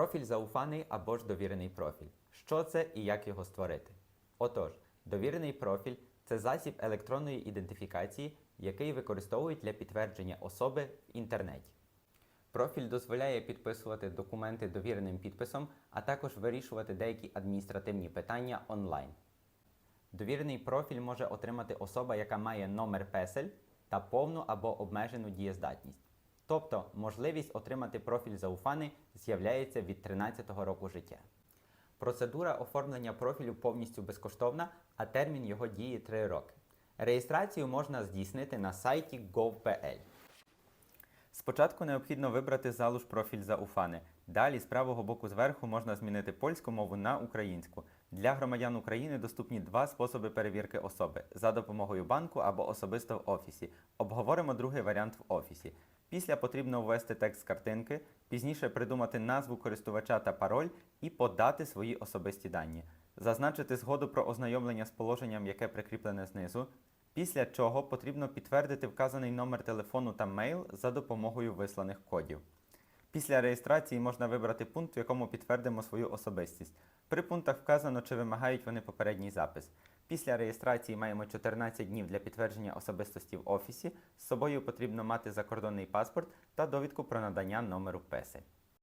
Профіль зауфаний або ж довірений профіль. Що це і як його створити? Отож, довірений профіль це засіб електронної ідентифікації, який використовують для підтвердження особи в інтернеті. Профіль дозволяє підписувати документи довіреним підписом, а також вирішувати деякі адміністративні питання онлайн. Довірений профіль може отримати особа, яка має номер песель та повну або обмежену дієздатність. Тобто можливість отримати профіль зауфани з'являється від 13-го року життя. Процедура оформлення профілю повністю безкоштовна, а термін його дії 3 роки. Реєстрацію можна здійснити на сайті gov.pl. Спочатку необхідно вибрати залуж профіль за Уфани. Далі з правого боку зверху можна змінити польську мову на українську. Для громадян України доступні два способи перевірки особи за допомогою банку або особисто в офісі. Обговоримо другий варіант в офісі. Після потрібно ввести текст картинки, пізніше придумати назву користувача та пароль і подати свої особисті дані. Зазначити згоду про ознайомлення з положенням, яке прикріплене знизу, Після чого потрібно підтвердити вказаний номер телефону та мейл за допомогою висланих кодів. Після реєстрації можна вибрати пункт, в якому підтвердимо свою особистість. При пунктах вказано, чи вимагають вони попередній запис. Після реєстрації маємо 14 днів для підтвердження особистості в офісі. З собою потрібно мати закордонний паспорт та довідку про надання номеру ПЕСЕЛь.